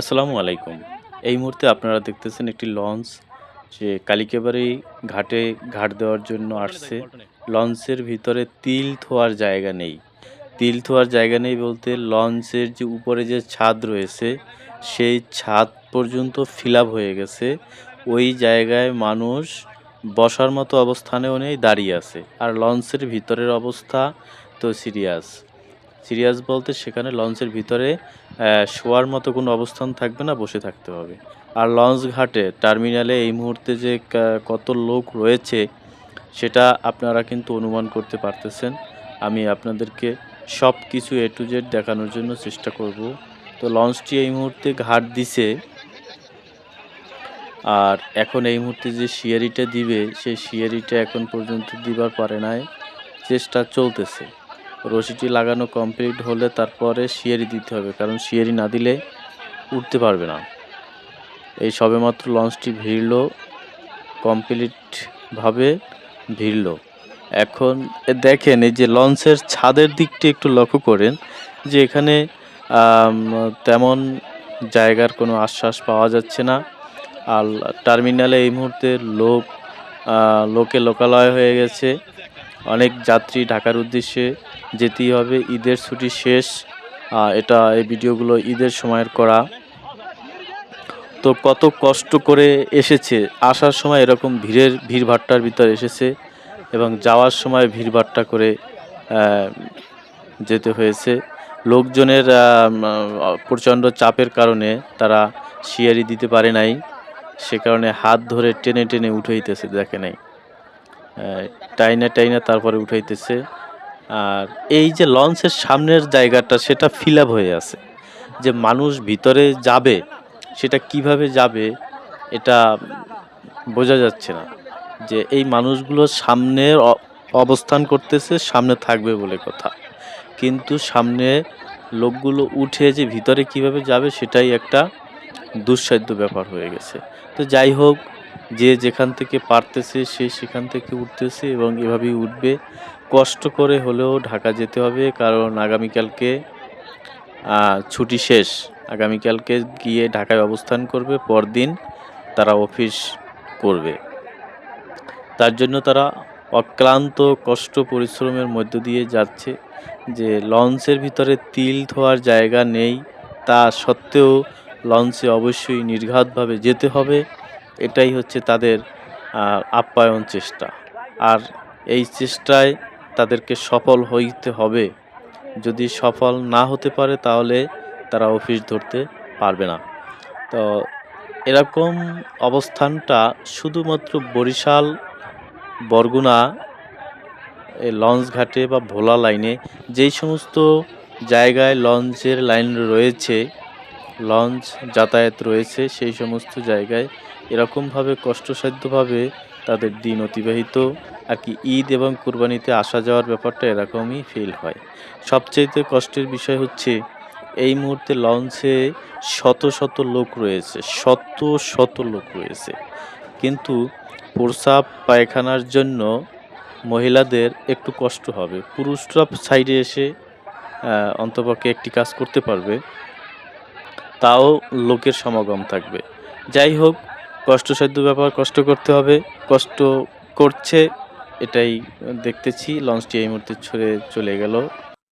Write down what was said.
আসসালামু আলাইকুম। এই মুহূর্তে আপনারা দেখতেছেন একটি লঞ্চ যে কালিকাবাড়ি ঘাটে ঘাট দেওয়ার জন্য আসছে। লঞ্চের ভিতরে তিল থোয়ার জায়গা নেই। তিল থোয়ার জায়গা নেই বলতে লঞ্চের যে উপরে যে ছাদ রয়েছে, সেই ছাদ পর্যন্ত ফিল হয়ে গেছে। ওই জায়গায় মানুষ বসার মতো অবস্থানেও নেই, দাঁড়িয়ে আছে। আর লঞ্চের ভিতরের অবস্থা তো সিরিয়াস। সিরিয়াস বলতে সেখানে লঞ্চের ভিতরে শোয়ার মতো কোনো অবস্থান থাকবে না, বসে থাকতে হবে। আর লঞ্চ ঘাটে টার্মিনালে এই মুহূর্তে যে কত লোক রয়েছে, সেটা আপনারা কিন্তু অনুমান করতে পারতেছেন। আমি আপনাদেরকে সব কিছু এ টু জেড দেখানোর জন্য চেষ্টা করব। তো লঞ্চটি এই মুহূর্তে ঘাট দিছে। আর এখন এই মুহূর্তে যে শিয়ারিটা দিবে, সেই শিয়ারিটা এখন পর্যন্ত দিবার পারে নাই। চেষ্টা চলতেছে। রশিটি লাগানো কমপ্লিট হলে তারপরে শিয়ারি দিতে হবে। কারণ শিয়ারি না দিলে উঠতে পারবে না। এই সবেমাত্র লঞ্চটি ভিড়ল, কমপ্লিটভাবে ভিড়ল। এখন দেখেন এই যে লঞ্চের ছাদের দিকটি একটু লক্ষ্য করেন যে এখানে তেমন জায়গার কোনো আশ্বাস পাওয়া যাচ্ছে না। আর টার্মিনালে এই মুহূর্তে লোক লোকে লোকালয় হয়ে গেছে। অনেক যাত্রী ঢাকার উদ্দেশ্যে যেতেই হবে। ঈদের ছুটি শেষ। এটা এই ভিডিওগুলো ঈদের সময়ের করা। তো কত কষ্ট করে এসেছে। আসার সময় এরকম ভিড়ের ভিড়ভাট্টার ভিতর এসেছে এবং যাওয়ার সময় ভিড়ভাট্টা করে যেতে হয়েছে। লোকজনের প্রচণ্ড চাপের কারণে তারা শিয়ারি দিতে পারে নাই। সে কারণে হাত ধরে টেনে, টেনে উঠাইতেছে দেখেন এই। অ্যা টাইনা, টাইনা তারপরে উঠাইতেছে। আর এই যে লঞ্চের সামনের জায়গাটা সেটা ফিল হয়ে আছে। যে মানুষ ভিতরে যাবে, সেটা কীভাবে যাবে এটা বোঝা যাচ্ছে না। যে এই মানুষগুলো সামনে অবস্থান করতেছে, সামনে থাকবে বলে কথা। কিন্তু সামনে লোকগুলো উঠে যে ভিতরে কীভাবে যাবে সেটাই একটা দুঃসাধ্য ব্যাপার হয়ে গেছে। তো যাই হোক, যে যেখান থেকে পারতেছে সে সেখান থেকে উঠতেছে এবং এভাবেই উঠবে। কষ্ট করে হলেও ঢাকা যেতে হবে কারণ আগামীকালকে ছুটি শেষ। আগামীকালকে গিয়ে ঢাকায় অবস্থান করবে। পরদিন তারা অফিস করবে। তার জন্য তারা অক্লান্ত কষ্ট পরিশ্রমের মধ্য দিয়ে যাচ্ছে। যে লঞ্চের ভিতরে তিল ধোয়ার জায়গা নেই, তা সত্ত্বেও লঞ্চে অবশ্যই নির্ঘাতভাবে যেতে হবে। এটাই হচ্ছে তাদের আপ্যায়ন চেষ্টা। আর এই চেষ্টায় তাদেরকে সফল হইতে হবে। যদি সফল না হতে পারে তাহলে তারা অফিস ধরতে পারবে না। তো এরকম অবস্থানটা শুধুমাত্র বরিশাল, বরগুনা এই লঞ্চ ঘাটে বা ভোলা লাইনে যেই সমস্ত জায়গায় লঞ্চের লাইন রয়েছে, লঞ্চ যাতায়াত রয়েছে সেই সমস্ত জায়গায় এরকমভাবে কষ্টসাধ্যভাবে তাদের দিন অতিবাহিত আর কি ঈদ এবং কুরবানিতে আসা যাওয়ার ব্যাপারটা এরকমই ফিল হয়। সবচাইতে কষ্টের বিষয় হচ্ছে এই মুহূর্তে লঞ্চে শত, শত লোক রয়েছে। শত, শত লোক রয়েছে। কিন্তু প্রসাব পায়খানার জন্য মহিলাদের একটু কষ্ট হবে। পুরুষরা সাইডে এসে অন্তপক্ষে একটি কাজ করতে পারবে। তাও লোকের সমাগম থাকবে। যাই হোক, কষ্টসাধ্য ব্যাপার, কষ্ট করতে হবে। কষ্ট করছে এটাই দেখতেছি। লঞ্চটি এই মুহূর্তে ছুঁড়ে চলে গেল।